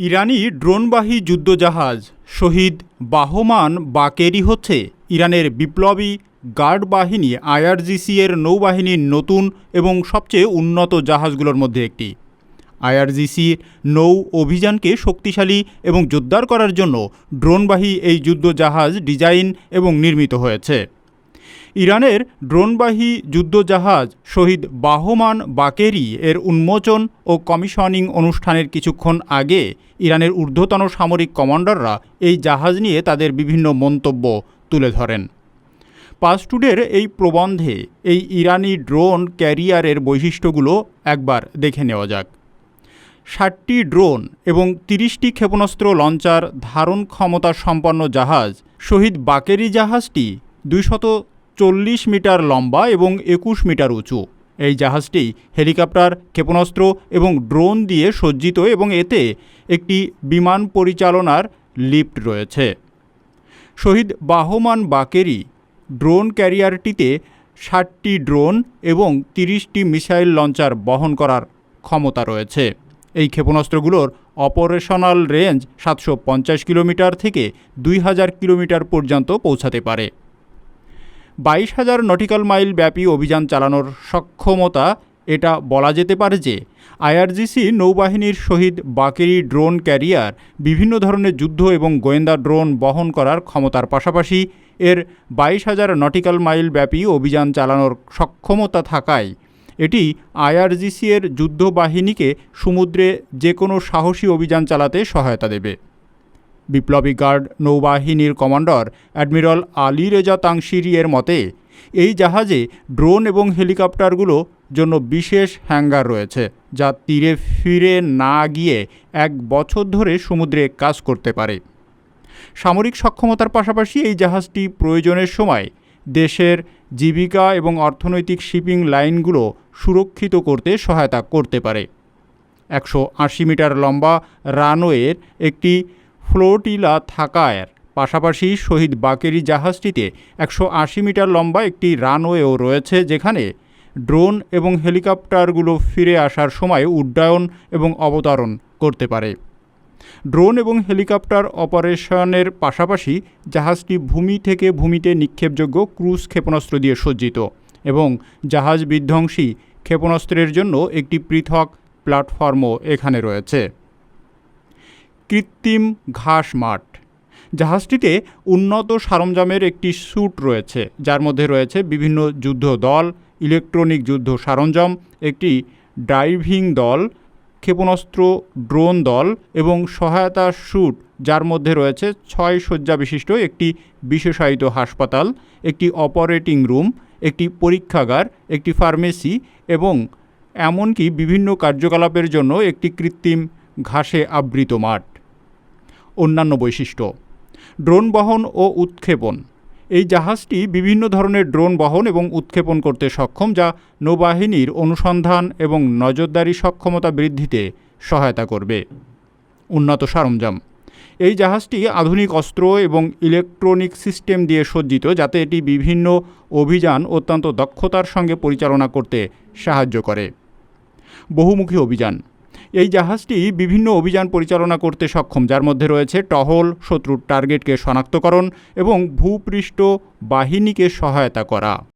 ইরানি ড্রোনবাহী যুদ্ধজাহাজ শহীদ বাহমান বাকেরি হচ্ছে ইরানের বিপ্লবী গার্ড বাহিনী আইআরজিসি এর নৌবাহিনীর নতুন এবং সবচেয়ে উন্নত জাহাজগুলোর মধ্যে একটি। আইআরজিসি নৌ অভিযানকে শক্তিশালী এবং জোরদার করার জন্য ড্রোনবাহী এই যুদ্ধজাহাজ ডিজাইন এবং নির্মিত হয়েছে। ইরানের ড্রোনবাহী যুদ্ধজাহাজ শহীদ বাহমান বাকেরি এর উন্মোচন ও কমিশনিং অনুষ্ঠানের কিছুক্ষণ আগে ইরানের ঊর্ধ্বতন সামরিক কমান্ডাররা এই জাহাজ নিয়ে তাদের বিভিন্ন মন্তব্য তুলে ধরেন। পাসটুডের এই প্রবন্ধে এই ইরানি ড্রোন ক্যারিয়ারের বৈশিষ্ট্যগুলো একবার দেখে নেওয়া যাক। ষাটটি ড্রোন এবং তিরিশটি ক্ষেপণাস্ত্র লঞ্চার ধারণ ক্ষমতা সম্পন্ন জাহাজ শহীদ বাকেরি জাহাজটি দুইশত চল্লিশ মিটার লম্বা এবং একুশ মিটার উঁচু। এই জাহাজটি হেলিকপ্টার, ক্ষেপণাস্ত্র এবং ড্রোন দিয়ে সজ্জিত এবং এতে একটি বিমান পরিচালনার লিফট রয়েছে। শহীদ বাহমান বাকেরি ড্রোন ক্যারিয়ারটিতে ষাটটি ড্রোন এবং তিরিশটি মিসাইল লঞ্চার বহন করার ক্ষমতা রয়েছে। এই ক্ষেপণাস্ত্রগুলোর অপারেশনাল রেঞ্জ সাতশো পঞ্চাশ কিলোমিটার থেকে দুই হাজার কিলোমিটার পর্যন্ত পৌঁছাতে পারে। বাইশ হাজার নটিক্যাল মাইল ব্যাপী অভিযান চালানোর সক্ষমতা এটা বলা যেতে পারে যে আইআরজিসি নৌবাহিনীর শহীদ বাকেরি ড্রোন ক্যারিয়ার বিভিন্ন ধরনের যুদ্ধ এবং গোয়েন্দা ড্রোন বহন করার ক্ষমতার পাশাপাশি এর বাইশ হাজার নটিক্যাল মাইল ব্যাপী অভিযান চালানোর সক্ষমতা থাকায় এটি আইআরজিসি এর যুদ্ধবাহিনীকে সমুদ্রে যে কোনো সাহসী অভিযান চালাতে সহায়তা দেবে। বিপ্লবী গার্ড নৌবাহিনীর commander admiral Ali Reza Tangsiri এর মতে, এই জাহাজে ড্রোন এবং হেলিকপ্টারগুলো জন্য বিশেষ হ্যাঙ্গার রয়েছে, যা তীরে ফিরে না গিয়ে এক বছর ধরে সমুদ্রে কাজ করতে পারে। সামরিক সক্ষমতার পাশাপাশি এই জাহাজটি প্রয়োজনের সময় দেশের জীবিকা এবং অর্থনৈতিক শিপিং লাইনগুলো সুরক্ষিত করতে সহায়তা করতে পারে। একশো আশি মিটার লম্বা রানওয়ের একটি ফ্লোটিলা থাকার পাশাপাশি শহীদ বাকেরি জাহাজটিতে একশো আশি মিটার লম্বা একটি রানওয়েও রয়েছে, যেখানে ড্রোন এবং হেলিকপ্টারগুলো ফিরে আসার সময় উড্ডয়ন এবং অবতরণ করতে পারে। ড্রোন এবং হেলিকপ্টার অপারেশনের পাশাপাশি জাহাজটি ভূমি থেকে ভূমিতে নিক্ষেপযোগ্য ক্রুজ ক্ষেপণাস্ত্র দিয়ে সজ্জিত এবং জাহাজ বিধ্বংসী ক্ষেপণাস্ত্রের জন্য একটি পৃথক প্ল্যাটফর্মও এখানে রয়েছে। কৃত্রিম ঘাস মাঠ। জাহাজটিতে উন্নত সরঞ্জামের একটি স্যুট রয়েছে, যার মধ্যে রয়েছে বিভিন্ন যুদ্ধ দল, ইলেকট্রনিক যুদ্ধ সরঞ্জাম, একটি ড্রাইভিং দল, ক্ষেপণাস্ত্র, ড্রোন দল এবং সহায়তা স্যুট, যার মধ্যে রয়েছে ছয় শয্যা বিশিষ্ট একটি বিশেষায়িত হাসপাতাল, একটি অপারেটিং রুম, একটি পরীক্ষাগার, একটি ফার্মেসি এবং এমনকি বিভিন্ন কার্যকলাপের জন্য একটি কৃত্রিম ঘাসে আবৃত মাঠ। অন্যান্য বৈশিষ্ট্য। ড্রোন বহন ও উৎক্ষেপণ। এই জাহাজটি বিভিন্ন ধরনের ড্রোন বহন এবং উৎক্ষেপণ করতে সক্ষম, যা নৌবাহিনীর অনুসন্ধান এবং নজরদারি সক্ষমতা বৃদ্ধিতে সহায়তা করবে। উন্নত সরঞ্জাম। এই জাহাজটি আধুনিক অস্ত্র এবং ইলেকট্রনিক সিস্টেম দিয়ে সজ্জিত, যাতে এটি বিভিন্ন অভিযান অত্যন্ত দক্ষতার সঙ্গে পরিচালনা করতে সাহায্য করে। বহুমুখী অভিযান। এই জাহাজটি বিভিন্ন অভিযান পরিচালনা করতে সক্ষম, যার মধ্যে রয়েছে টহল, শত্রুর টার্গেটকে শনাক্তকরণ এবং ভূপৃষ্ঠ বাহিনীকে সহায়তা করা।